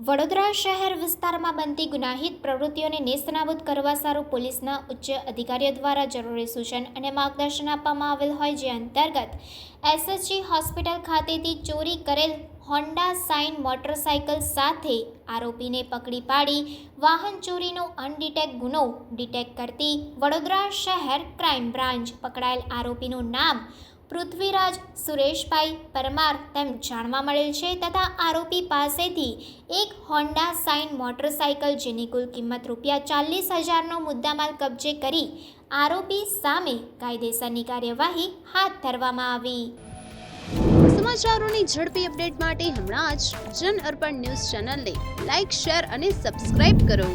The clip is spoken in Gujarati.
વડોદરા શહેર વિસ્તારમાં બનતી ગુનાહિત પ્રવૃત્તિઓને નેસ્તનાબૂદ કરવા સારું પોલીસના ઉચ્ચ અધિકારીઓ દ્વારા જરૂરી સૂચન અને માર્ગદર્શન આપવામાં આવેલ હોય જે અંતર્ગત એસએચજી હોસ્પિટલ ખાતેથી ચોરી કરેલ હોન્ડા સાઇન મોટરસાઇકલ સાથે આરોપીને પકડી પાડી, વાહન ચોરીનો અનડિટેક ગુનો ડિટેક કરતી વડોદરા શહેર ક્રાઇમ બ્રાન્ચ પકડાયેલ આરોપીનું નામ પૃથ્વીરાજ, સુરેશભાઈ પરમાર તેમ જાણવા મળેલ છે તથા આરોપી પાસેથી એક હોન્ડા સાઇન મોટરસાઇકલ જેની કુલ કિંમત રૂપિયા ચાલીસ હજારનો મુદ્દામાલ કબજે કરી આરોપી સામે કાયદેસરની કાર્યવાહી હાથ ધરવામાં આવી. સમાચારોની ઝડપી અપડેટ માટે હમણાં જ જન અર્પણ ન્યૂઝ ચેનલને લાઇક, શેર અને સબસ્ક્રાઇબ કરો.